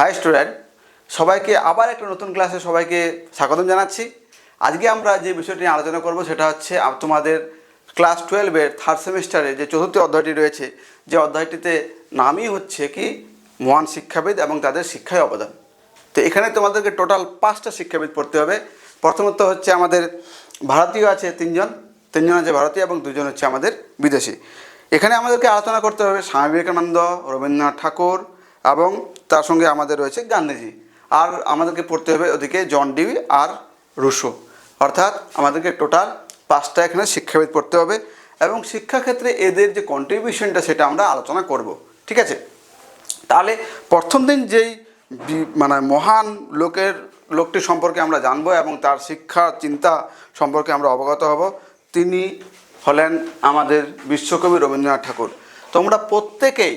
High student সবাইকে আবার একটা নতুন ক্লাসে সবাইকে স্বাগতম জানাচ্ছি। আজকে আমরা যে বিষয়টি নিয়ে আলোচনা করব সেটা হচ্ছে তোমাদের ক্লাস টুয়েলভের থার্ড সেমিস্টারে যে চতুর্থ অধ্যায়টি রয়েছে, যে অধ্যায়টিতে নামই হচ্ছে কি মহান শিক্ষাবিদ এবং তাদের শিক্ষায় অবদান। তো এখানে তোমাদেরকে টোটাল পাঁচটা শিক্ষাবিদ পড়তে হবে। প্রথমত হচ্ছে আমাদের ভারতীয় আছে তিনজন তিনজন আছে ভারতীয় এবং দুজন হচ্ছে আমাদের বিদেশি। এখানে আমাদেরকে আলোচনা করতে হবে স্বামী বিবেকানন্দ, রবীন্দ্রনাথ ঠাকুর এবং তার সঙ্গে আমাদের রয়েছে গান্ধীজি। আর আমাদেরকে পড়তে হবে ওদিকে জন ডিভি আর রুশো। অর্থাৎ আমাদেরকে টোটাল পাঁচটা এখানে শিক্ষাবিদ পড়তে হবে এবং শিক্ষাক্ষেত্রে এদের যে কন্ট্রিবিউশনটা সেটা আমরা আলোচনা করব। ঠিক আছে? তাহলে প্রথম দিন যেই মানে মহান লোকের, লোকটি সম্পর্কে আমরা জানব এবং তার শিক্ষা, চিন্তা সম্পর্কে আমরা অবগত হব, তিনি হলেন আমাদের বিশ্বকবি রবীন্দ্রনাথ ঠাকুর। তোমরা প্রত্যেকেই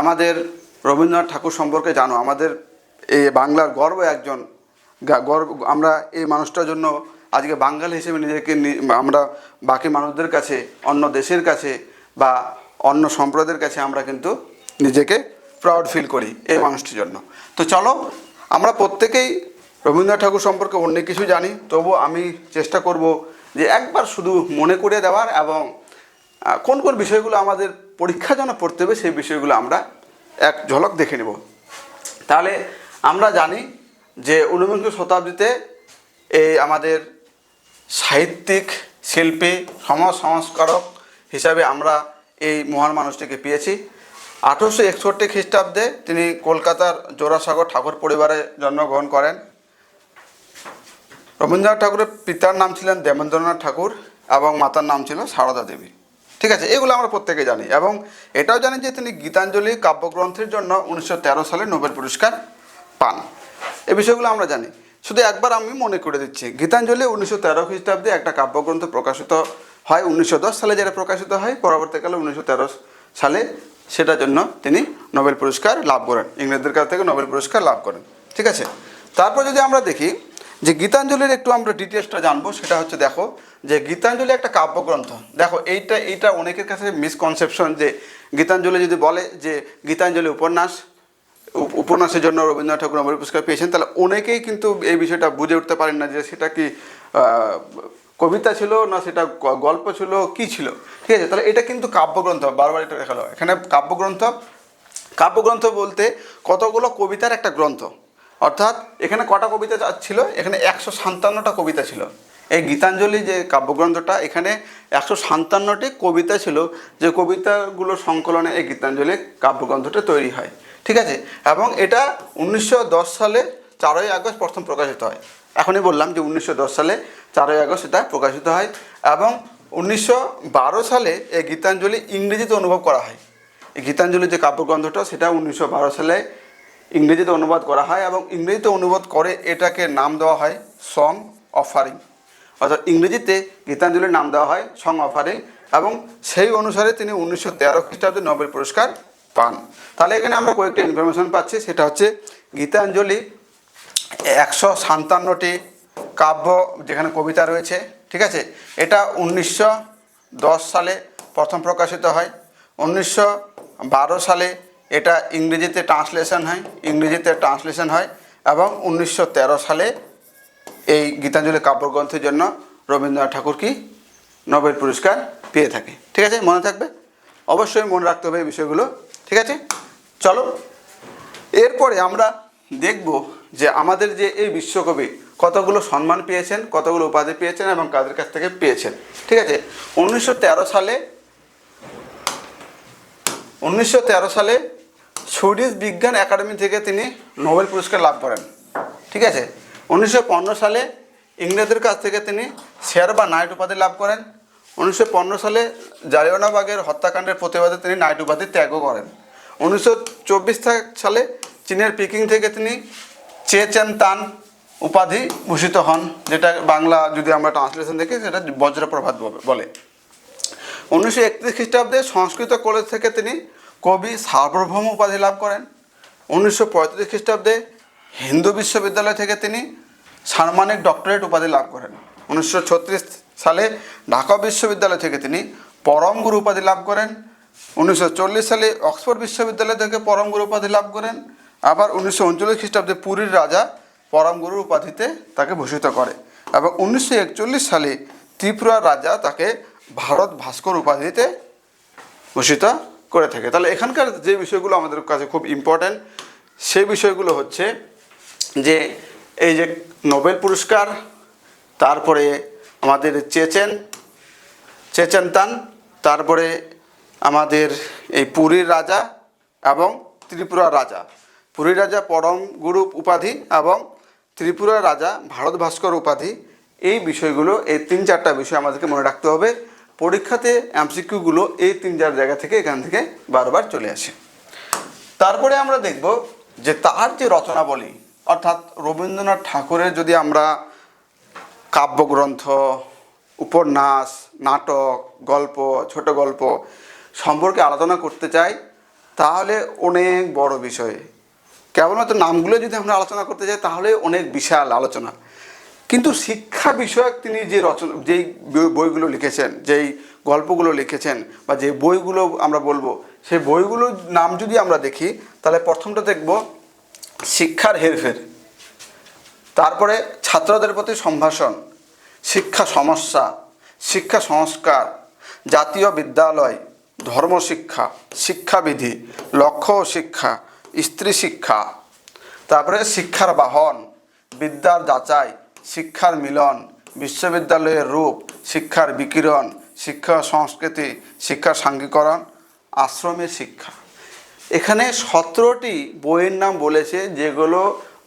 আমাদের রবীন্দ্রনাথ ঠাকুর সম্পর্কে জানো, আমাদের এই বাংলার গর্ব একজন গর্ব, আমরা এই মানুষটার জন্য আজকে বাঙালি হিসেবে নিজেকে আমরা বাকি মানুষদের কাছে, অন্য দেশের কাছে বা অন্য সম্প্রদায়ের কাছে আমরা কিন্তু নিজেকে প্রাউড ফিল করি এই মানুষটির জন্য। তো চলো, আমরা প্রত্যেকেই রবীন্দ্রনাথ ঠাকুর সম্পর্কে অনেক কিছু জানি তবু আমি চেষ্টা করব যে একবার শুধু মনে করে দেওয়ার এবং কোন কোন বিষয়গুলো আমাদের পরীক্ষা যেন পড়তে হবে সেই বিষয়গুলো আমরা এক ঝলক দেখে নেব। তাহলে আমরা জানি যে ঊনবিংশ শতাব্দীতে এই আমাদের সাহিত্যিক, শিল্পী সমাজ সংস্কারক হিসাবে আমরা এই মহান মানুষটিকে পেয়েছি। আঠেরোশো একষট্টি খ্রিস্টাব্দে তিনি কলকাতার জোড়াসাগর ঠাকুর পরিবারে জন্মগ্রহণ করেন। রবীন্দ্রনাথ ঠাকুরের পিতার নাম ছিলেন দেবেন্দ্রনাথ ঠাকুর এবং মাতার নাম ছিল সারদা দেবী। ঠিক আছে, এগুলো আমরা প্রত্যেকে জানি। এবং এটাও জানি যে তিনি গীতাঞ্জলি কাব্যগ্রন্থের জন্য উনিশশো তেরো সালে নোবেল পুরস্কার পান। এ বিষয়গুলো আমরা জানি। শুধু একবার আমি মনে করে দিচ্ছি, গীতাঞ্জলি উনিশশো তেরো খ্রিস্টাব্দে একটা কাব্যগ্রন্থ প্রকাশিত হয় উনিশশো দশ সালে যেটা প্রকাশিত হয়, পরবর্তীকালে উনিশশো তেরো সালে সেটার জন্য তিনি নোবেল পুরস্কার লাভ করেন, ইংরেজদের কাছ থেকে নোবেল পুরস্কার লাভ করেন। ঠিক আছে, তারপর যদি আমরা দেখি যে গীতাঞ্জলির একটু আমরা ডিটেলসটা জানব, সেটা হচ্ছে দেখো, যে গীতাঞ্জলি একটা কাব্যগ্রন্থ। দেখো, এইটা এইটা অনেকের কাছে মিসকনসেপশন যে গীতাঞ্জলি যদি বলে যে গীতাঞ্জলি উপন্যাস, উপ- উপন্যাসের জন্য রবীন্দ্রনাথ ঠাকুর নোবেল পুরস্কার পেয়েছেন, তাহলে অনেকেই কিন্তু এই বিষয়টা বুঝে উঠতে পারেন না যে সেটা কি কবিতা ছিল না সেটা গল্প ছিল, কি ছিল। ঠিক আছে? তাহলে এটা কিন্তু কাব্যগ্রন্থ, বারবার এটা দেখাল। এখানে কাব্যগ্রন্থ কাব্যগ্রন্থ বলতে কতগুলো কবিতার একটা গ্রন্থ। অর্থাৎ এখানে কটা কবিতা ছিল? এখানে একশো সাতান্নটা কবিতা ছিল। এই গীতাঞ্জলি যে কাব্যগ্রন্থটা, এখানে একশো সাতান্নটি কবিতা ছিল যে কবিতাগুলো সংকলনে এই গীতাঞ্জলি কাব্যগ্রন্থটা তৈরি হয়। ঠিক আছে? এবং এটা উনিশশো দশ সালে চারই আগস্ট প্রথম প্রকাশিত হয়। এখনই বললাম যে উনিশশো দশ সালে চারই আগস্ট এটা প্রকাশিত হয় এবং উনিশশো বারো সালে এই গীতাঞ্জলি ইংরেজিতে অনুভব করা হয়। এই গীতাঞ্জলি যে কাব্যগ্রন্থটা, সেটা উনিশশো বারো সালে ইংরেজিতে অনুবাদ করা হয় এবং ইংরেজিতে অনুবাদ করে এটাকে নাম দেওয়া হয় সং অফারিং। অর্থাৎ ইংরেজিতে গীতাঞ্জলির নাম দেওয়া হয় সং অফারিং এবং সেই অনুসারে তিনি উনিশশো তেরো খ্রিস্টাব্দে নোবেল পুরস্কার পান। তাহলে এখানে আমরা কয়েকটি ইনফরমেশন পাচ্ছি, সেটা হচ্ছে গীতাঞ্জলি একশো সাতান্নটি কাব্য যেখানে কবিতা রয়েছে, ঠিক আছে? এটা উনিশশো দশ সালে প্রথম প্রকাশিত হয়, উনিশশো বারো সালে এটা ইংরেজিতে ট্রান্সলেশন হয়, ইংরেজিতে ট্রান্সলেশন হয় এবং উনিশশো তেরো সালে এই গীতাঞ্জলি কাব্যগ্রন্থের জন্য রবীন্দ্রনাথ ঠাকুর কি নোবেল পুরস্কার পেয়ে থাকে। ঠিক আছে, মনে থাকবে? অবশ্যই মনে রাখতে হবে এই বিষয়গুলো, ঠিক আছে? চলো, এরপরে আমরা দেখব যে আমাদের যে এই বিশ্বকবি কতগুলো সম্মান পেয়েছেন, কতগুলো উপাধি পেয়েছেন এবং কাদের কাছ থেকে পেয়েছেন। ঠিক আছে, উনিশশো তেরো সালে, উনিশশো তেরো সালে সুইডিশ বিজ্ঞান একাডেমি থেকে তিনি নোবেল পুরস্কার লাভ করেন। ঠিক আছে? উনিশশো পনেরো সালে ইংরেজদের কাছ থেকে তিনি শেয়ার বা নাইট উপাধি লাভ করেন। উনিশশো পনেরো সালে জালিয়ানাবাগের হত্যাকাণ্ডের প্রতিবাদে তিনি নাইট উপাধি ত্যাগও করেন। উনিশশো চব্বিশ সালে চীনের পিকিং থেকে তিনি চে চেন তান উপাধি ভূষিত হন, যেটা বাংলা যদি আমরা ট্রান্সলেশন দেখি, সেটা বজ্রপ্রভাত বলে। উনিশশো একত্রিশ খ্রিস্টাব্দে সংস্কৃত কলেজ থেকে তিনি কবি সার্বভৌম উপাধি লাভ করেন। উনিশশো পঁয়ত্রিশ খ্রিস্টাব্দে হিন্দু বিশ্ববিদ্যালয় থেকে তিনি সাম্মানিক ডক্টরেট উপাধি লাভ করেন। উনিশশো ছত্রিশ সালে ঢাকা বিশ্ববিদ্যালয় থেকে তিনি পরম গুরু উপাধি লাভ করেন। উনিশশো চল্লিশ সালে অক্সফোর্ড বিশ্ববিদ্যালয় থেকে পরম গুরু উপাধি লাভ করেন। আবার উনিশশো উনচল্লিশ খ্রিস্টাব্দে পুরীর রাজা পরম পরমগুরুর উপাধিতে তাকে ভূষিত করে। এবং উনিশশো একচল্লিশ সালে ত্রিপুরার রাজা তাকে ভারত ভাস্কর উপাধিতে ভূষিত করে থাকে। তাহলে এখানকার যে বিষয়গুলো আমাদের কাছে খুব ইম্পর্ট্যান্ট সেই বিষয়গুলো হচ্ছে যে এই যে নোবেল পুরস্কার, তারপরে আমাদের চেচেন, চেচেনতান, তারপরে আমাদের এই পুরীর রাজা এবং ত্রিপুরার রাজা। পুরীর রাজা পরম গুরু উপাধি এবং ত্রিপুরা রাজা ভারত ভাস্কর উপাধি, এই বিষয়গুলো, এই তিন চারটা বিষয় আমাদেরকে মনে রাখতে হবে। পরীক্ষাতে এমসিকিউগুলো এই তিন চার জায়গা থেকে এখান থেকে বারবার চলে আসে। তারপরে আমরা দেখব যে তার যে রচনাবলী, অর্থাৎ রবীন্দ্রনাথ ঠাকুরের যদি আমরা কাব্যগ্রন্থ, উপন্যাস, নাটক, গল্প, ছোট গল্প সম্পর্কে আলোচনা করতে চাই, তাহলে অনেক বড় বিষয়। কেবলমাত্র নামগুলো যদি আমরা আলোচনা করতে চাই, তাহলে অনেক বিশাল আলোচনা। কিন্তু শিক্ষা বিষয়ক তিনি যে রচনা, যেই বই- বইগুলো লিখেছেন, যেই গল্পগুলো লিখেছেন বা যে বইগুলো আমরা বলব, সেই বইগুলোর নাম যদি আমরা দেখি, তাহলে প্রথমটা দেখব শিক্ষার হেরফের। তারপরে ছাত্রদের প্রতি সম্ভাষণ, শিক্ষা সমস্যা, শিক্ষা সংস্কার, জাতীয় বিদ্যালয় ধর্মশিক্ষা শিক্ষাবিধি, লক্ষ্য শিক্ষা, স্ত্রী শিক্ষা। তারপরে শিক্ষার বাহন, বিদ্যার যাচাই শিক্ষার মিলন, বিশ্ববিদ্যালয়ের রূপ, শিক্ষার বিকিরণ, শিক্ষা সংস্কৃতি, শিক্ষার সাঙ্গীকরণ আশ্রমের শিক্ষা। এখানে সতেরোটি বইয়ের নাম বলেছে, যেগুলো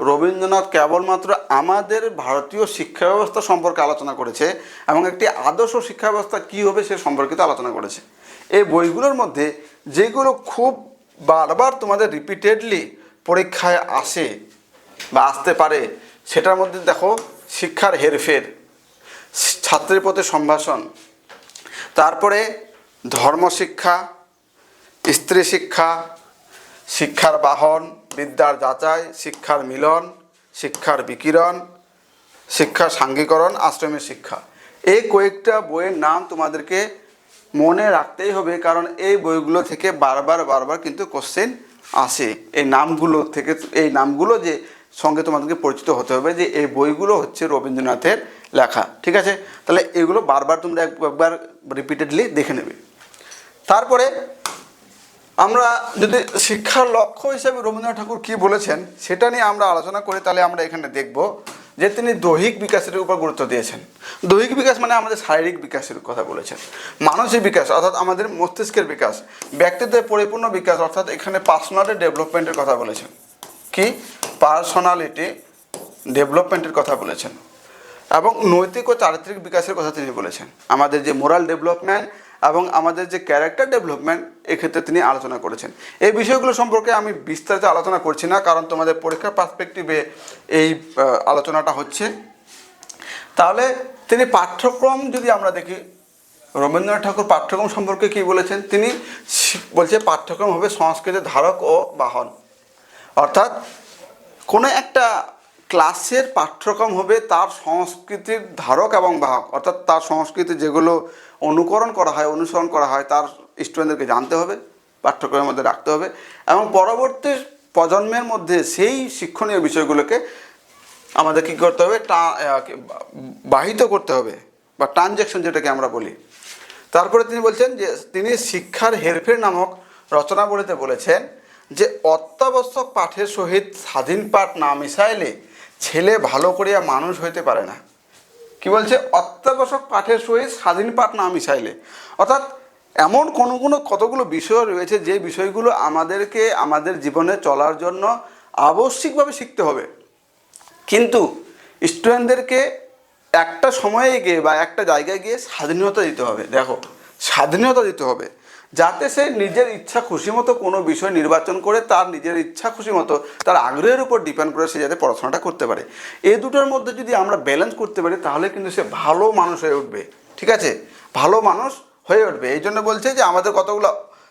রবীন্দ্রনাথ কেবলমাত্র আমাদের ভারতীয় শিক্ষা ব্যবস্থা সম্পর্কে আলোচনা করেছে এবং একটি আদর্শ শিক্ষা ব্যবস্থা কী হবে সে সম্পর্কিত আলোচনা করেছে। এই বইগুলোর মধ্যে যেগুলো খুব বারবার তোমাদের রিপিটেডলি পরীক্ষায় আসে বা আসতে পারে, সেটার মধ্যে দেখো শিক্ষার হেরফের, ছাত্রের প্রতি সম্ভাষণ, তারপরে ধর্মশিক্ষা, স্ত্রী শিক্ষা, শিক্ষার বাহন, বিদ্যার যাচাই, শিক্ষার মিলন, শিক্ষার বিকিরণ, শিক্ষার সাঙ্গীকরণ, আশ্রমের শিক্ষা। এই কয়েকটা বইয়ের নাম তোমাদেরকে মনে রাখতেই হবে, কারণ এই বইগুলো থেকে বারবার বারবার কিন্তু কোশ্চেন আসে। এই নামগুলো থেকে, এই নামগুলো যে সঙ্গে তোমাদেরকে পরিচিত হতে হবে যে এই বইগুলো হচ্ছে রবীন্দ্রনাথের লেখা, ঠিক আছে? তাহলে এগুলো বারবার তোমরা এক- একবার রিপিটেডলি দেখে নেবে। তারপরে আমরা যদি শিক্ষার লক্ষ্য হিসেবে রবীন্দ্রনাথ ঠাকুর কী বলেছেন, সেটা নিয়ে আমরা আলোচনা করি তাহলে আমরা এখানে দেখব যে তিনি দৈহিক বিকাশের উপর গুরুত্ব দিয়েছেন। দৈহিক বিকাশ মানে আমাদের শারীরিক বিকাশের কথা বলেছেন। মানসিক বিকাশ অর্থাৎ আমাদের মস্তিষ্কের বিকাশ, ব্যক্তিত্বের পরিপূর্ণ বিকাশ অর্থাৎ এখানে পার্সোনালিটি ডেভেলপমেন্টের কথা বলেছেন। কি? পার্সোনালিটি ডেভেলপমেন্টের কথা বলেছেন। এবং নৈতিক ও চারিত্রিক বিকাশের কথা তিনি বলেছেন। আমাদের যে মোরাল ডেভেলপমেন্ট এবং আমাদের যে ক্যারেক্টার ডেভেলপমেন্ট, এক্ষেত্রে তিনি আলোচনা করেছেন। এই বিষয়গুলো সম্পর্কে আমি বিস্তারিত আলোচনা করছি না, কারণ তোমাদের পরীক্ষার পার্সপেক্টিভে এই আলোচনাটা হচ্ছে। তাহলে তিনি পাঠ্যক্রম যদি আমরা দেখি, রবীন্দ্রনাথ ঠাকুর পাঠ্যক্রম সম্পর্কে কি বলেছেন? তিনি বলছে পাঠ্যক্রম হবে সংস্কৃতের ধারক ও বাহন। অর্থাৎ কোনো একটা ক্লাসের পাঠ্যক্রম হবে তার সংস্কৃতির ধারক এবং বাহক। অর্থাৎ তার সংস্কৃতি যেগুলো অনুকরণ করা হয়, অনুসরণ করা হয়, তার স্টুডেন্টদেরকে জানতে হবে, পাঠ্যক্রমের মধ্যে রাখতে হবে এবং পরবর্তী প্রজন্মের মধ্যে সেই শিক্ষণীয় বিষয়গুলোকে আমাদের কী করতে হবে? টা বাহিত করতে হবে বা ট্রানজ্যাকশন যেটাকে আমরা বলি। তারপরে তিনি বলছেন যে তিনি শিক্ষার হেরফের নামক রচনাবলীতে বলেছেন যে অত্যাবশ্যক পাঠের সহিত স্বাধীন পাঠ না মিশাইলে ছেলে ভালো করিয়া মানুষ হইতে পারে না। কি বলছে? অত্যাবশ্যক পাঠের সহিত স্বাধীন পাঠ না মিশাইলে। অর্থাৎ এমন কোনো কোনো কতগুলো বিষয় রয়েছে যে বিষয়গুলো আমাদেরকে আমাদের জীবনে চলার জন্য আবশ্যিকভাবে শিখতে হবে। কিন্তু স্টুডেন্টদেরকে একটা সময়ে গিয়ে বা একটা জায়গায় গিয়ে স্বাধীনতা দিতে হবে। দেখো, স্বাধীনতা দিতে হবে। যাতে সে নিজের ইচ্ছা খুশি মতো কোনো বিষয় নির্বাচন করে তার নিজের ইচ্ছা খুশি মতো তার আগ্রহের উপর ডিপেন্ড করে সে যাতে পড়াশোনাটা করতে পারে। এই দুটোর মধ্যে যদি আমরা ব্যালেন্স করতে পারি, তাহলে কিন্তু সে ভালো মানুষ হয়ে উঠবে। ঠিক আছে? ভালো মানুষ হয়ে উঠবে। এই জন্য বলছে যে আমাদের কতগুলো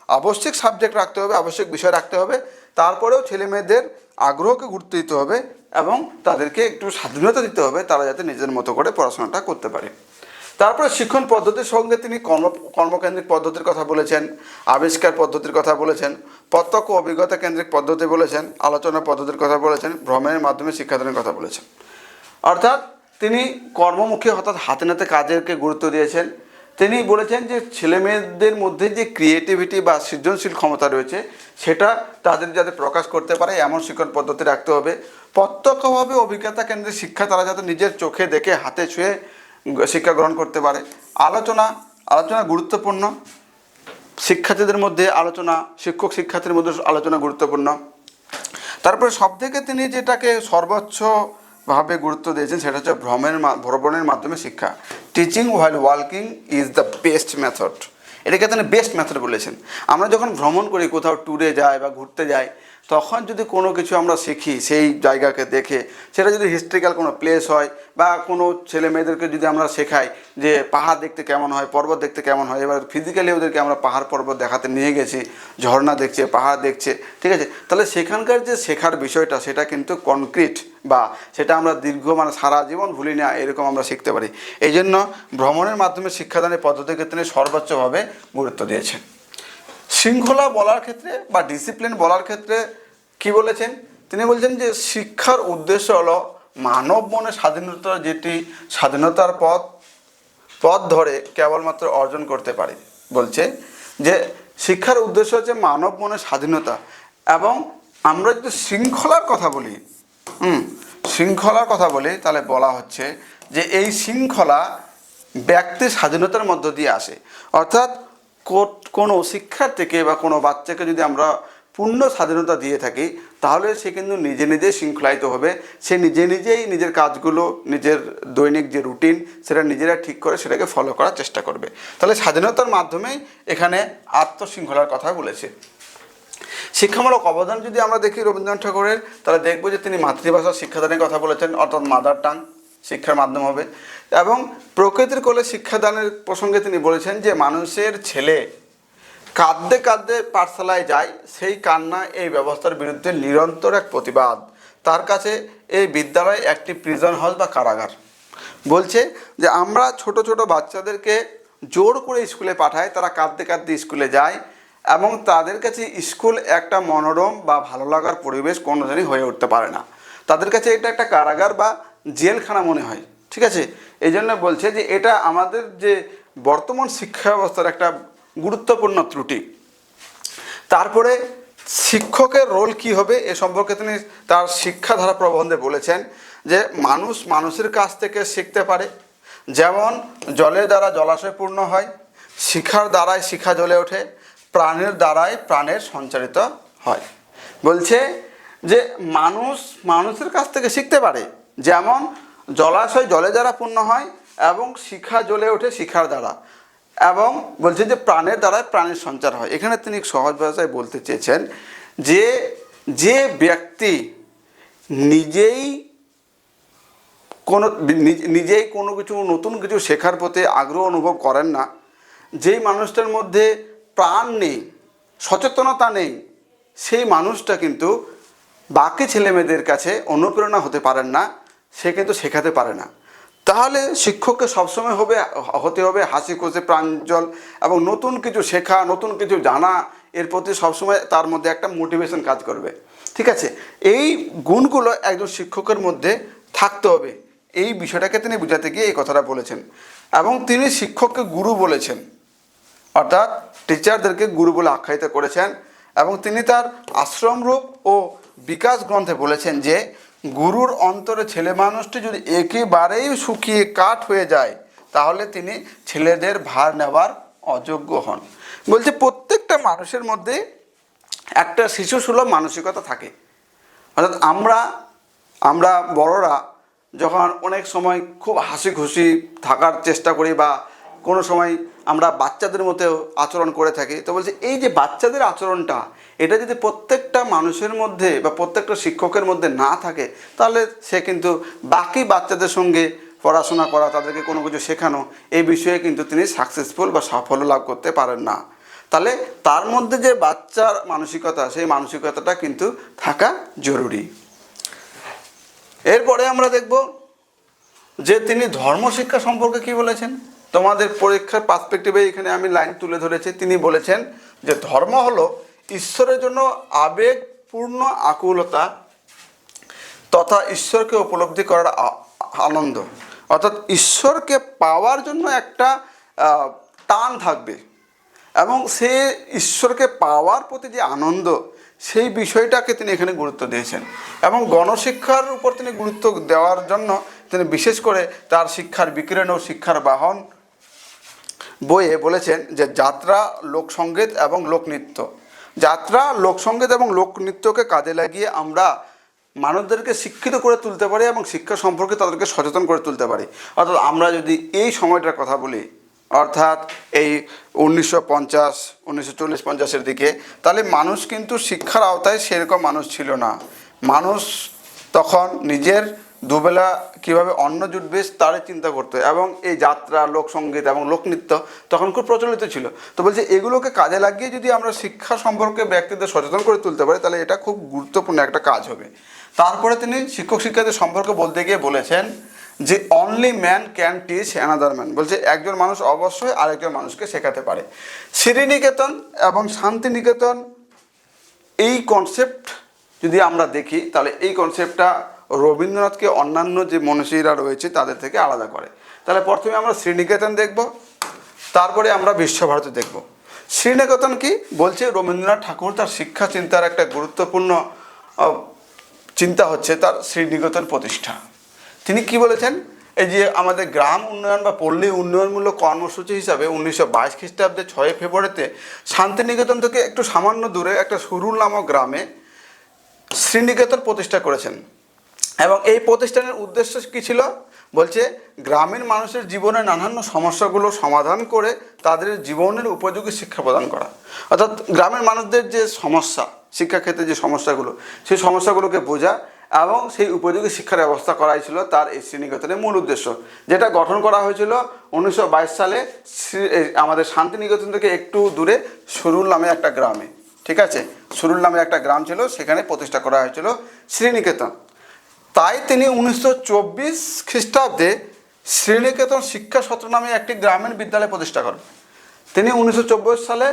আবশ্যিক সাবজেক্ট রাখতে হবে, আবশ্যিক বিষয় রাখতে হবে। তারপরেও ছেলে মেয়েদের আগ্রহকে গুরুত্ব দিতে হবে এবং তাদেরকে একটু স্বাধীনতা দিতে হবে, তারা যাতে নিজের মতো করে পড়াশোনাটা করতে পারে। তারপরে শিক্ষণ পদ্ধতির সঙ্গে তিনি কর্ম, কর্মকেন্দ্রিক পদ্ধতির কথা বলেছেন, আবিষ্কার পদ্ধতির কথা বলেছেন, প্রত্যক্ষ অভিজ্ঞতা কেন্দ্রিক পদ্ধতি বলেছেন, আলোচনা পদ্ধতির কথা বলেছেন ভ্রমণের মাধ্যমে শিক্ষাদানের কথা বলেছেন। অর্থাৎ তিনি কর্মমুখী অর্থাৎ হাতে নাতে কাজেরকে গুরুত্ব দিয়েছেন। তিনি বলেছেন যে ছেলে মেয়েদের মধ্যে যে ক্রিয়েটিভিটি বা সৃজনশীল ক্ষমতা রয়েছে, সেটা তাদের যাতে প্রকাশ করতে পারে, এমন শিক্ষণ পদ্ধতি রাখতে হবে। প্রত্যক্ষভাবে অভিজ্ঞতা কেন্দ্রে শিক্ষা তারা যাতে নিজের চোখে দেখে, হাতে ছুঁয়ে শিক্ষা গ্রহণ করতে পারে। আলোচনা আলোচনা গুরুত্বপূর্ণ। শিক্ষার্থীদের মধ্যে আলোচনা, শিক্ষক শিক্ষার্থীর মধ্যে আলোচনা গুরুত্বপূর্ণ। তারপরে সব থেকে তিনি যেটাকে সর্বোচ্চভাবে গুরুত্ব দিয়েছেন সেটা হচ্ছে ভ্রমণের ভ্রমণের মাধ্যমে শিক্ষা। Teaching while working is the best method এটাকে তিনি বেস্ট মেথড বলেছেন। আমরা যখন ভ্রমণ করি, কোথাও ট্যুরে যাই বা ঘুরতে যাই তখন যদি কোনো কিছু আমরা শিখি, সেই জায়গাকে দেখে, সেটা যদি হিস্ট্রিক্যাল কোনো প্লেস হয় বা কোনো ছেলে মেয়েদেরকে যদি আমরা শেখাই যে পাহাড় দেখতে কেমন হয়, পর্বত দেখতে কেমন হয়, এবার ফিজিক্যালি ওদেরকে আমরা পাহাড় পর্বত দেখাতে নিয়ে গেছি, ঝর্ণা দেখছে, পাহাড় দেখছে, ঠিক আছে? তাহলে সেখানকার যে শেখার বিষয়টা, সেটা কিন্তু কনক্রিট বা সেটা আমরা দীর্ঘ মানে সারা জীবন ভুলি না, এরকম আমরা শিখতে পারি। এই জন্য ভ্রমণের মাধ্যমে শিক্ষাদানের পদ্ধতিকে ক্ষেত্রে সর্বোচ্চভাবে গুরুত্ব দিয়েছেন। শৃঙ্খলা বলার ক্ষেত্রে বা ডিসিপ্লিন বলার ক্ষেত্রে কি বলেছেন? তিনি বলছেন যে শিক্ষার উদ্দেশ্য হলো মানব মনে স্বাধীনতা যেটি স্বাধীনতার পথ পথ ধরে কেবলমাত্র অর্জন করতে পারে। বলছে যে শিক্ষার উদ্দেশ্য হচ্ছে মানব মনের স্বাধীনতা এবং আমরা যদি শৃঙ্খলার কথা বলি, হুম, শৃঙ্খলার কথা বলি, তাহলে বলা হচ্ছে যে এই শৃঙ্খলা ব্যক্তির স্বাধীনতার মধ্য দিয়ে আসে। অর্থাৎ কোনো শিক্ষার্থীকে বা কোনো বাচ্চাকে যদি আমরা পূর্ণ স্বাধীনতা দিয়ে থাকি, তাহলে সে কিন্তু নিজে নিজেই শৃঙ্খলায়িত হবে। সে নিজে নিজেই নিজের কাজগুলো, নিজের দৈনিক যে রুটিন, সেটা নিজেরা ঠিক করে সেটাকে ফলো করার চেষ্টা করবে। তাহলে স্বাধীনতার মাধ্যমেই এখানে আত্মশৃঙ্খলার কথা বলেছে। শিক্ষামূলক অবদান যদি আমরা দেখি রবীন্দ্রনাথ ঠাকুরের, তাহলে দেখব যে তিনি মাতৃভাষা শিক্ষাদানের কথা বলেছেন, অর্থাৎ মাদার টাং। শিক্ষার মাধ্যম হবে। এবং প্রকৃতির কোলে শিক্ষাদানের প্রসঙ্গে তিনি বলেছেন যে, মানুষের ছেলে কাঁদতে কাঁদতে পাঠশালায় যায়, সেই কান্না, এই ব্যবস্থার বিরুদ্ধে নিরন্তর এক প্রতিবাদ। তার কাছে এই বিদ্যালয় একটি প্রিজন হাউস বা কারাগার। বলছে যে, আমরা ছোট ছোট বাচ্চাদেরকে জোর করে স্কুলে পাঠাই, তারা কাঁদতে কাঁদতে স্কুলে যায় এবং তাদের কাছে স্কুল একটা মনোরম বা ভালো লাগার পরিবেশ কোনোদিনই হয়ে উঠতে পারে না। তাদের কাছে এটা একটা কারাগার বা জেলখানা মনে হয়, ঠিক আছে? এই জন্য বলছে যে এটা আমাদের যে বর্তমান শিক্ষা ব্যবস্থার একটা গুরুত্বপূর্ণ ত্রুটি। তারপরে শিক্ষকের রোল কি হবে এ সম্পর্কে তিনি তার শিক্ষাধারা প্রবন্ধে বলেছেন যে মানুষ মানুষের কাছ থেকে শিখতে পারে। যেমন জলের দ্বারা জলাশয় পূর্ণ হয়, শিখার দ্বারাই শিখা জ্বলে ওঠে, প্রাণের দ্বারাই প্রাণের সঞ্চারিত হয়। বলছে যে মানুষ মানুষের কাছ থেকে শিখতে পারে যেমন জলাশয় জলে দ্বারা পূর্ণ হয় এবং শিখা জ্বলে ওঠে শিখার দ্বারা। এবং বলছে যে প্রাণের দ্বারাই প্রাণের সঞ্চার হয়। এখানে তিনি সহজ ভাষায় বলতে চেয়েছেন যে যে ব্যক্তি নিজেই কোনো, নিজ- নিজেই কোনো কিছু, নতুন কিছু শেখার প্রতি আগ্রহ অনুভব করেন না। যেই মানুষটার মধ্যে প্রাণ নেই, সচেতনতা নেই, সেই মানুষটা কিন্তু বাকি ছেলেমেয়েদের কাছে অনুপ্রেরণা হতে পারেন না। সে কিন্তু শেখাতে পারে না। তাহলে শিক্ষককে সবসময় হবে, হতে হবে হাসি খুশি প্রাঞ্জল এবং নতুন কিছু শেখা, নতুন কিছু জানা, এর প্রতি সবসময় তার মধ্যে একটা মোটিভেশন কাজ করবে। ঠিক আছে? এই গুণগুলো একজন শিক্ষকের মধ্যে থাকতে হবে। এই বিষয়টাকে তিনি বোঝাতে গিয়ে এই কথাটা বলেছেন। এবং তিনি শিক্ষককে গুরু বলেছেন। অর্থাৎ টিচারদেরকে গুরু বলে আখ্যায়িত করেছেন এবং তিনি তার আশ্রমরূপ ও বিকাশ গ্রন্থে বলেছেন যে, গুরুর অন্তরে ছেলে মানুষটি যদি একেবারেই শুকিয়ে কাঠ হয়ে যায়, তাহলে তিনি ছেলেদের ভার নেওয়ার অযোগ্য হন। বলছে, প্রত্যেকটা মানুষের মধ্যে একটা শিশু সুলভ মানসিকতা থাকে। অর্থাৎ আমরা আমরা বড়রা যখন অনেক সময় খুব হাসি খুশি থাকার চেষ্টা করি বা কোনো সময় আমরা বাচ্চাদের মধ্যেও আচরণ করে থাকি, তো বলছে, এই যে বাচ্চাদের আচরণটা এটা যদি প্রত্যেকটা মানুষের মধ্যে বা প্রত্যেকটা শিক্ষকের মধ্যে না থাকে, তাহলে সে কিন্তু বাকি বাচ্চাদের সঙ্গে পড়াশোনা করা, তাদেরকে কোনো কিছু শেখানো, এই বিষয়ে কিন্তু তিনি সাকসেসফুল বা সাফল্য লাভ করতে পারেন না। তাহলে তার মধ্যে যে বাচ্চার মানসিকতা, সেই মানসিকতাটা কিন্তু থাকা জরুরি। এরপরে আমরা দেখব যে তিনি ধর্মশিক্ষা সম্পর্কে কি বলেছেন? তোমাদের পরীক্ষার পার্সপেক্টিভে এখানে আমি লাইন তুলে ধরেছি। তিনি বলেছেন যে ধর্ম হলো ঈশ্বরের জন্য আবেগপূর্ণ আকুলতা তথা ঈশ্বরকে উপলব্ধি করার আনন্দ। অর্থাৎ ঈশ্বরকে পাওয়ার জন্য একটা টান থাকবে। এবং সে ঈশ্বরকে পাওয়ার প্রতি যে আনন্দ, সেই বিষয়টাকে তিনি এখানে গুরুত্ব দিয়েছেন। এবং গণশিক্ষার উপর তিনি গুরুত্ব দেওয়ার জন্য তিনি বিশেষ করে তার শিক্ষার বিকিরণ ও শিক্ষার বাহন বইয়ে বলেছেন যে যাত্রা লোকসঙ্গীত এবং লোকনৃত্য। যাত্রা লোকসঙ্গীত এবং লোকনৃত্যকে কাজে লাগিয়ে আমরা মানুষদেরকে শিক্ষিত করে তুলতে পারি এবং শিক্ষা সম্পর্কে তাদেরকে সচেতন করে তুলতে পারি। অর্থাৎ আমরা যদি এই সময়টার কথা বলি, অর্থাৎ এই উনিশশো পঞ্চাশ, উনিশশো চল্লিশ পঞ্চাশের দিকে, তাহলে মানুষ কিন্তু শিক্ষার আওতায় সেরকম মানুষ ছিল না। মানুষ তখন নিজের দুবেলা কীভাবে অন্ন জুটবে তারই চিন্তা করতো এবং এই যাত্রা লোকসঙ্গীত এবং লোকনৃত্য তখন খুব প্রচলিত ছিল। তো বলছে, এগুলোকে কাজে লাগিয়ে যদি আমরা শিক্ষা সম্পর্কে ব্যক্তিদের সচেতন করে তুলতে পারি, তাহলে এটা খুব গুরুত্বপূর্ণ একটা কাজ হবে। তারপরে তিনি শিক্ষক শিক্ষার্থীর সম্পর্কে বলতে গিয়ে বলেছেন যে only man can teach another man বলছে, একজন মানুষ অবশ্যই আরেকজন মানুষকে শেখাতে পারে। শ্রীনিকেতন এবং শান্তিনিকেতন, এই কনসেপ্ট যদি আমরা দেখি, তাহলে এই কনসেপ্টটা রবীন্দ্রনাথকে অন্যান্য যে মনীষীরা রয়েছে তাদের থেকে আলাদা করে। তাহলে প্রথমে আমরা শ্রীনিকেতন দেখব, তারপরে আমরা বিশ্বভারতী দেখব। শ্রীনিকেতন কি? বলছে রবীন্দ্রনাথ ঠাকুর তার শিক্ষা চিন্তার একটা গুরুত্বপূর্ণ চিন্তা হচ্ছে তার শ্রীনিকেতন প্রতিষ্ঠা। তিনি কি বলেছেন? এই যে আমাদের গ্রাম উন্নয়ন বা পল্লী উন্নয়নমূলক কর্মসূচি হিসাবে উনিশশো বাইশ খ্রিস্টাব্দে ছয় ফেব্রুয়ারিতে শান্তিনিকেতন থেকে একটু সামান্য দূরে একটা সুরুল নামক গ্রামে শ্রীনিকেতন প্রতিষ্ঠা করেছেন। এবং এই প্রতিষ্ঠানের উদ্দেশ্য কী ছিল? বলছে, গ্রামীণ মানুষের জীবনে নানান সমস্যাগুলো সমাধান করে তাদের জীবনের উপযোগী শিক্ষা প্রদান করা। অর্থাৎ গ্রামের মানুষদের যে সমস্যা, শিক্ষাক্ষেত্রে যে সমস্যাগুলো, সেই সমস্যাগুলোকে বোঝা এবং সেই উপযোগী শিক্ষার ব্যবস্থা করাই ছিল তার এই শ্রীনিকেতনের মূল উদ্দেশ্য। যেটা গঠন করা হয়েছিল উনিশশো বাইশ সালে আমাদের শান্তিনিকেতন থেকে একটু দূরে সরুল নামে একটা গ্রামে। ঠিক আছে? সুরুল নামে একটা গ্রাম ছিল, সেখানে প্রতিষ্ঠা করা হয়েছিল শ্রীনিকেতন। তাই তিনি উনিশশো চব্বিশ খ্রিস্টাব্দে শ্রীনিকেতন শিক্ষা সত্র নামে একটি গ্রামীণ বিদ্যালয় প্রতিষ্ঠা করেন। তিনি উনিশশো চব্বিশ সালে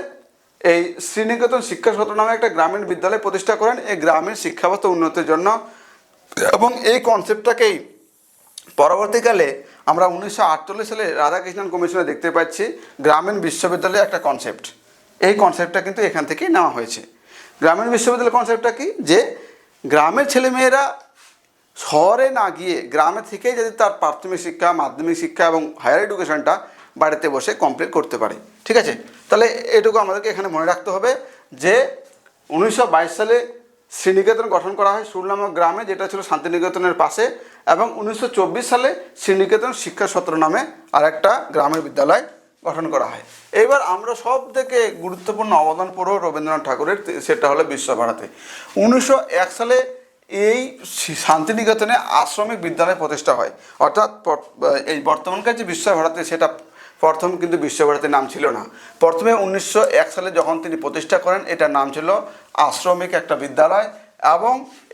এই শ্রীনিকেতন শিক্ষা সত্র নামে একটা গ্রামীণ বিদ্যালয় প্রতিষ্ঠা করেন। এই গ্রামীণ শিক্ষাব্যবস্থা উন্নতির জন্য এবং এই কনসেপ্টটাকেই পরবর্তীকালে আমরা উনিশশো আটচল্লিশ সালে রাধাকৃষ্ণন কমিশনে দেখতে পাচ্ছি, গ্রামীণ বিশ্ববিদ্যালয়ের একটা কনসেপ্ট এই কনসেপ্টটা কিন্তু এখান থেকেই নেওয়া হয়েছে। গ্রামীণ বিশ্ববিদ্যালয় কনসেপ্টটা কি? যে গ্রামের ছেলেমেয়েরা শহরে না গিয়ে গ্রামে থেকেই যদি তার প্রাথমিক শিক্ষা, মাধ্যমিক শিক্ষা এবং হায়ার এডুকেশনটা বাড়িতে বসে কমপ্লিট করতে পারে। ঠিক আছে? তাহলে এটুকু আমাদেরকে এখানে মনে রাখতে হবে যে উনিশশো বাইশ সালে শ্রীনিকেতন গঠন করা হয় সুর নামক গ্রামে, যেটা ছিল শান্তিনিকেতনের পাশে, এবং উনিশশো চব্বিশ সালে শ্রীনিকেতন শিক্ষা সত্র নামে আরেকটা গ্রামের বিদ্যালয় গঠন করা হয়। এবার আমরা সব থেকে গুরুত্বপূর্ণ অবদান পড়ব রবীন্দ্রনাথ ঠাকুরের, সেটা হলো বিশ্বভারতী। উনিশশো এক সালে এই শান্তিনিকেতনে আশ্রমিক বিদ্যালয় প্রতিষ্ঠা হয়। অর্থাৎ এই বর্তমানকার যে বিশ্বভারতী, সেটা প্রথম কিন্তু বিশ্বভারতীর নাম ছিল না। প্রথমে উনিশশো এক সালে যখন তিনি প্রতিষ্ঠা করেন, এটার নাম ছিল আশ্রমিক একটা বিদ্যালয় এবং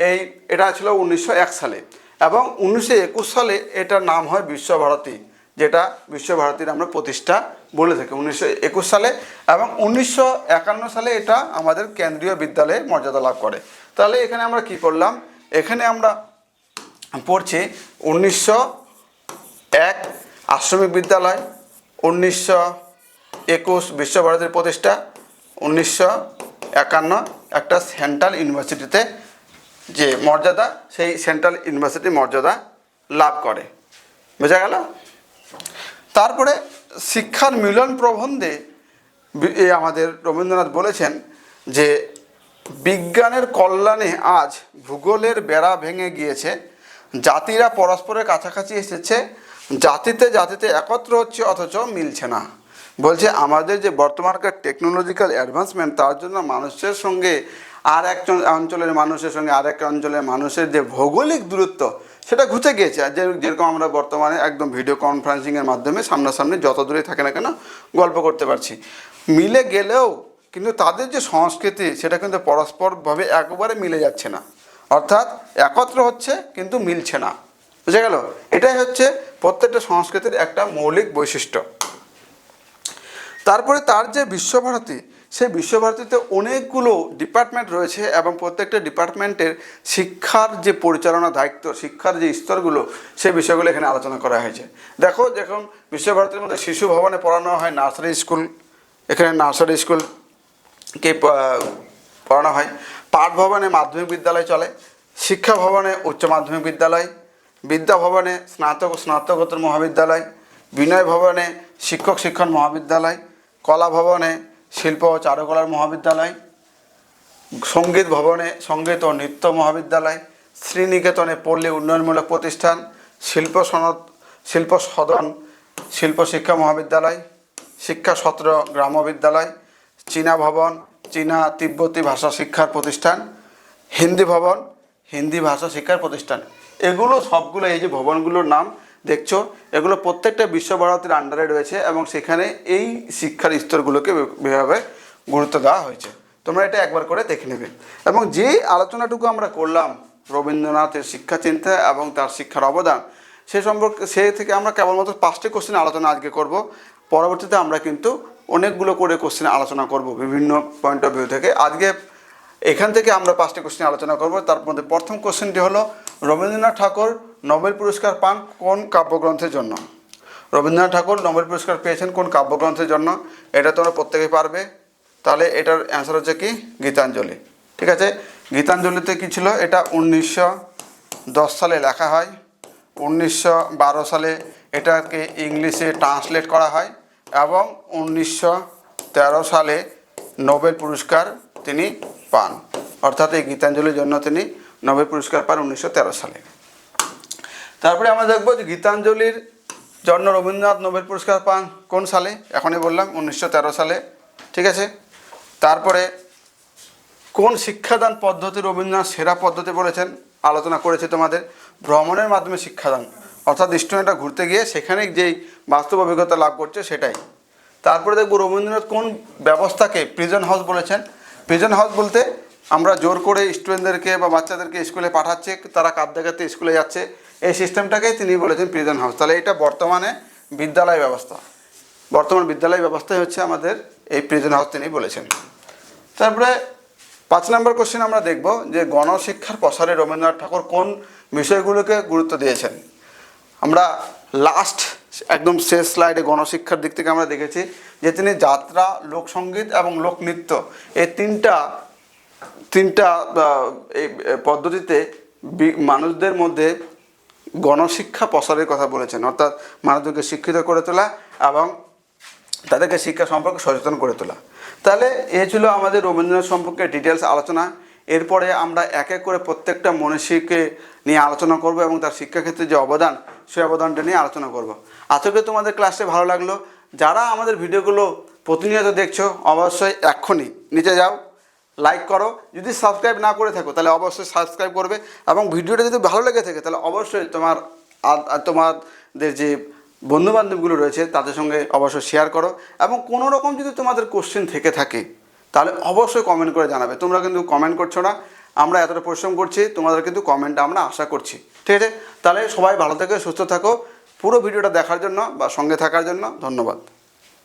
এই, এটা ছিল উনিশশো এক সালে। এবং উনিশশো একুশ সালে এটার নাম হয় বিশ্বভারতী, যেটা বিশ্বভারতীর আমরা প্রতিষ্ঠা বলে থাকি, উনিশশো একুশ সালে। এবং উনিশশো একান্ন সালে এটা আমাদের কেন্দ্রীয় বিদ্যালয়ে মর্যাদা লাভ করে। তাহলে এখানে আমরা কি করলাম? এখানে আমরা পড়ছি উনিশশো এক আশ্রমিক বিদ্যালয়, উনিশশো একুশ বিশ্বভারতীর প্রতিষ্ঠা, উনিশশো একান্ন একটা সেন্ট্রাল ইউনিভার্সিটিতে যে মর্যাদা, সেই সেন্ট্রাল ইউনিভার্সিটি মর্যাদা লাভ করে। বোঝা গেল? তারপরে শিক্ষার মিলন প্রবন্ধে আমাদের রবীন্দ্রনাথ বলেছেন যে বিজ্ঞানের কল্যাণে আজ ভূগোলের বেড়া ভেঙে গিয়েছে। জাতিরা পরস্পরের কাছাকাছি এসেছে। জাতিতে জাতিতে একত্র হচ্ছে, অথচ মিলছে না। বলছে, আমাদের যে বর্তমানকার টেকনোলজিক্যাল অ্যাডভান্সমেন্ট তার জন্য মানুষের সঙ্গে আর এক অঞ্চলের মানুষের সঙ্গে আর এক অঞ্চলের মানুষের যে ভৌগোলিক দূরত্ব, সেটা ঘুচে গিয়েছে। যে যেরকম আমরা বর্তমানে একদম ভিডিও কনফারেন্সিংয়ের মাধ্যমে সামনাসামনি যত দূরে থাকে না কেন গল্প করতে পারছি। মিলে গেলেও কিন্তু তাদের যে সংস্কৃতি, সেটা কিন্তু পরস্পরভাবে একবারে মিলে যাচ্ছে না। অর্থাৎ একত্র হচ্ছে কিন্তু মিলছে না। বুঝে গেল? এটাই হচ্ছে প্রত্যেকটা সংস্কৃতির একটা মৌলিক বৈশিষ্ট্য। তারপরে তার যে বিশ্বভারতী, সেই বিশ্বভারতীতে অনেকগুলো ডিপার্টমেন্ট রয়েছে এবং প্রত্যেকটা ডিপার্টমেন্টের শিক্ষার যে পরিচালনা দায়িত্ব, শিক্ষার যে স্তরগুলো সেই বিষয়গুলো এখানে আলোচনা করা হয়েছে। দেখো, যখন বিশ্বভারতীর মধ্যে শিশু ভবনে পড়ানো হয়, নার্সারি স্কুল, এখানে নার্সারি স্কুল কে পড়ানো হয়। পাঠ ভবনে মাধ্যমিক বিদ্যালয় চলে শিক্ষা ভবনে উচ্চ মাধ্যমিক বিদ্যালয় বিদ্যা ভবনে স্নাতক ও স্নাতকোত্তর মহাবিদ্যালয় বিনয় ভবনে শিক্ষক শিক্ষণ মহাবিদ্যালয় কলা ভবনে শিল্প ও চারুকলার মহাবিদ্যালয়, সংগীত ভবনে সংগীত ও নৃত্য মহাবিদ্যালয়, শ্রীনিকেতনে পল্লী উন্নয়নমূলক প্রতিষ্ঠান, শিল্প সনদ, শিল্প সদন, শিল্প শিক্ষা মহাবিদ্যালয়, শিক্ষা সত্র গ্রাম্য বিদ্যালয় চীনা ভবন, চীনা তিব্বতি ভাষা শিক্ষার প্রতিষ্ঠান, হিন্দি ভবন, হিন্দি ভাষা শিক্ষার প্রতিষ্ঠান। এগুলো সবগুলো এই যে ভবনগুলোর নাম দেখছ, এগুলো প্রত্যেকটা বিশ্বভারতীর আন্ডারে রয়েছে এবং সেখানে এই শিক্ষার স্তরগুলোকে বিভাবে গুরুত্ব দেওয়া হয়েছে। তোমরা এটা একবার করে দেখে নেবে। এবং যে আলোচনাটুকু আমরা করলাম রবীন্দ্রনাথের শিক্ষা চিন্তা এবং তার শিক্ষার অবদান, সে সম্পর্কে, সে থেকে আমরা কেবলমাত্র পাঁচটি কোশ্চেন আলোচনা আজকে করব। পরবর্তীতে আমরা কিন্তু অনেকগুলো করে কোশ্চেন আলোচনা করব বিভিন্ন পয়েন্ট অফ ভিউ থেকে। আজকে এখান থেকে আমরা পাঁচটি কোশ্চেন আলোচনা করব। তার মধ্যে প্রথম কোশ্চেনটি হলো, রবীন্দ্রনাথ ঠাকুর নোবেল পুরস্কার পান কোন কাব্যগ্রন্থের জন্য? রবীন্দ্রনাথ ঠাকুর নোবেল পুরস্কার পেয়েছেন কোন কাব্যগ্রন্থের জন্য? এটা তোমরা প্রত্যেকেই পারবে। তাহলে এটার অ্যান্সার হচ্ছে কি? গীতাঞ্জলি। ঠিক আছে? গীতাঞ্জলিতে কী ছিল? এটা উনিশশো দশ সালে লেখা হয়। উনিশশো বারো সালে এটাকে ইংলিশে ট্রান্সলেট করা হয় এবং উনিশশো তেরো সালে নোবেল পুরস্কার তিনি পান। অর্থাৎ এই গীতাঞ্জলির জন্য তিনি নোবেল পুরস্কার পান উনিশশো তেরো সালে। তারপরে আমরা দেখব যে গীতাঞ্জলির জন্য রবীন্দ্রনাথ নোবেল পুরস্কার পান কোন সালে? এখনই বললাম, উনিশশো তেরো সালে। ঠিক আছে? তারপরে কোন শিক্ষাদান পদ্ধতি রবীন্দ্রনাথ সেরা পদ্ধতি বলেছেন? আলোচনা করেছে তোমাদের। ভ্রমণের মাধ্যমে শিক্ষাদান। অর্থাৎ স্টুডেন্টরা ঘুরতে গিয়ে সেখানে যেই বাস্তব অভিজ্ঞতা লাভ করছে সেটাই। তারপরে দেখব রবীন্দ্রনাথ কোন ব্যবস্থাকে প্রিজন হাউস বলেছেন। প্রিজন হাউস বলতে আমরা জোর করে স্টুডেন্টদেরকে বা বাচ্চাদেরকে স্কুলে পাঠাচ্ছে, তারা কাঁদ দেখাতে স্কুলে যাচ্ছে। এই সিস্টেমটাকেই তিনি বলেছেন প্রিজন হাউস তাহলে এটা বর্তমানে বিদ্যালয় ব্যবস্থা। বর্তমান বিদ্যালয় ব্যবস্থাই হচ্ছে আমাদের এই প্রিজন হাউস তিনি বলেছেন। তারপরে পাঁচ নম্বর কোশ্চেন আমরা দেখব যে গণশিক্ষার প্রসারে রবীন্দ্রনাথ ঠাকুর কোন বিষয়গুলোকে গুরুত্ব দিয়েছেন। আমরা লাস্ট একদম শেষ স্লাইডে গণশিক্ষার দিক থেকে আমরা দেখেছি যে তিনি যাত্রা লোকসঙ্গীত এবং লোকনৃত্য এই তিনটা তিনটা এই পদ্ধতিতে মানুষদের মধ্যে গণশিক্ষা প্রসারের কথা বলেছেন। অর্থাৎ মানুষদেরকে শিক্ষিত করে তোলা এবং তাদেরকে শিক্ষা সম্পর্কে সচেতন করে তোলা। তাহলে এ ছিল আমাদের রবীন্দ্রনাথ সম্পর্কে ডিটেলস আলোচনা। এরপরে আমরা এক এক করে প্রত্যেকটা মনীষীকে নিয়ে আলোচনা করব এবং তার শিক্ষাক্ষেত্রে যে অবদান সেই অবদানটা নিয়ে আলোচনা করব। আশা করি তোমাদের ক্লাসে ভালো লাগল। যারা আমাদের ভিডিওগুলো প্রতিনিয়ত দেখছ, অবশ্যই এক্ষুনি নিচে যাও লাইক করো। যদি সাবস্ক্রাইব না করে থাকো, তাহলে অবশ্যই সাবস্ক্রাইব করবে এবং ভিডিওটা যদি ভালো লেগে থাকে, তাহলে অবশ্যই তোমার তোমাদের যে বন্ধুবান্ধবগুলো রয়েছে, তাদের সঙ্গে অবশ্যই শেয়ার করো এবং কোনো রকম যদি তোমাদের কোশ্চেন থেকে থাকে তাহলে অবশ্যই কমেন্ট করে জানাবে। তোমরা কিন্তু কমেন্ট করছ না, আমরা এতটা পরিশ্রম করছি, তোমাদের কিন্তু কমেন্টটা আমরা আশা করছি। ঠিক আছে? তাহলে সবাই ভালো থেকে, সুস্থ থাকো। পুরো ভিডিওটা দেখার জন্য বা সঙ্গে থাকার জন্য ধন্যবাদ।